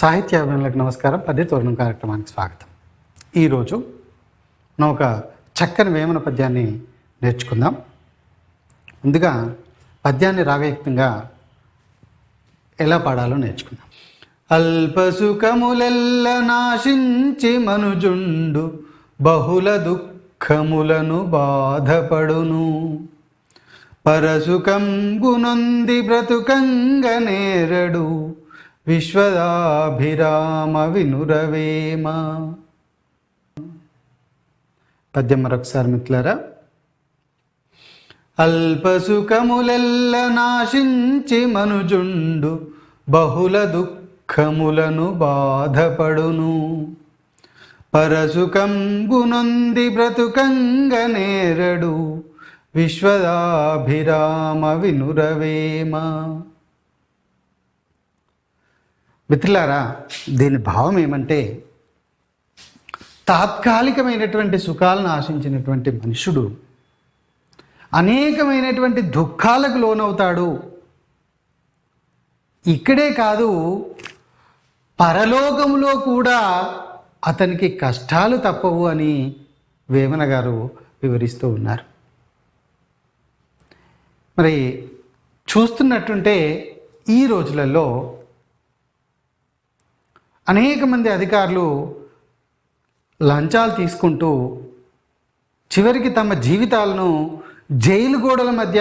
సాహిత్య అభిమానులకు నమస్కారం. పద్య తోరణం కార్యక్రమానికి స్వాగతం. ఈరోజు మనం ఒక చక్కని వేమన పద్యాన్ని నేర్చుకుందాం. ముందుగా పద్యాన్ని రాగయుక్తంగా ఎలా పాడాలో నేర్చుకుందాం. అల్పసుఖములెల్ల నాశించి మనుజుండు బహుళ దుఃఖములను బాధపడును. పరసుకంబునొంది బ్రతుకంగ నేరడు విశ్వదాభిరామ వినురవేమ. పద్యం మరొకసారి మిత్రులరా. అల్పసుఖములెల్ల నాశించి మనుజుండు బహుళ దుఃఖములను బాధపడును. పరసుకంబునొంది బ్రతుకంగ నేరడు విశ్వదాభిరామ వినురవేమ. మిత్రులారా దీని భావం ఏమంటే తాత్కాలికమైనటువంటి సుఖాలను ఆశించినటువంటి మనుషుడు అనేకమైనటువంటి దుఃఖాలకు లోనవుతాడు. ఇక్కడే కాదు పరలోకంలో కూడా అతనికి కష్టాలు తప్పవు అని వేమన గారు వివరిస్తూ ఉన్నారు. మరి చూస్తున్నట్టుంటే ఈ రోజులలో అనేక మంది అధికారులు లంచాలు తీసుకుంటూ చివరికి తమ జీవితాలను జైలు గోడల మధ్య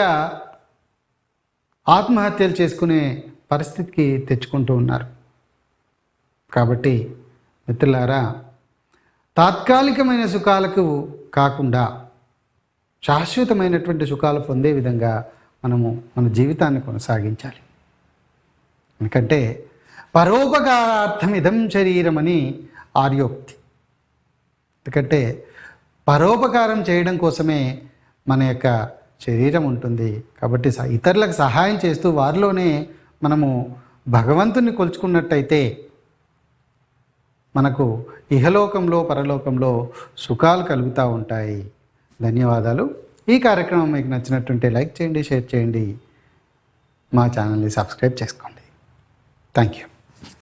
ఆత్మహత్యలు చేసుకునే పరిస్థితికి తెచ్చుకుంటూ ఉన్నారు. కాబట్టి మిత్రులారా తాత్కాలికమైన సుఖాలకు కాకుండా శాశ్వతమైనటువంటి సుఖాలు పొందే విధంగా మనము మన జీవితాన్ని కొనసాగించాలి. ఎందుకంటే పరోపకారార్థం ఇదం శరీరం అని ఆర్యోక్తి. ఎందుకంటే పరోపకారం చేయడం కోసమే మన యొక్క శరీరం ఉంటుంది. కాబట్టి ఇతరులకు సహాయం చేస్తూ వారిలోనే మనము భగవంతుని కొలుచుకున్నట్టయితే మనకు ఇహలోకంలో పరలోకంలో సుఖాలు కలుగుతూ ఉంటాయి. ధన్యవాదాలు. ఈ కార్యక్రమం మీకు నచ్చినట్టుంటే లైక్ చేయండి షేర్ చేయండి. మా ఛానల్ని సబ్స్క్రైబ్ చేసుకోండి. Thank you.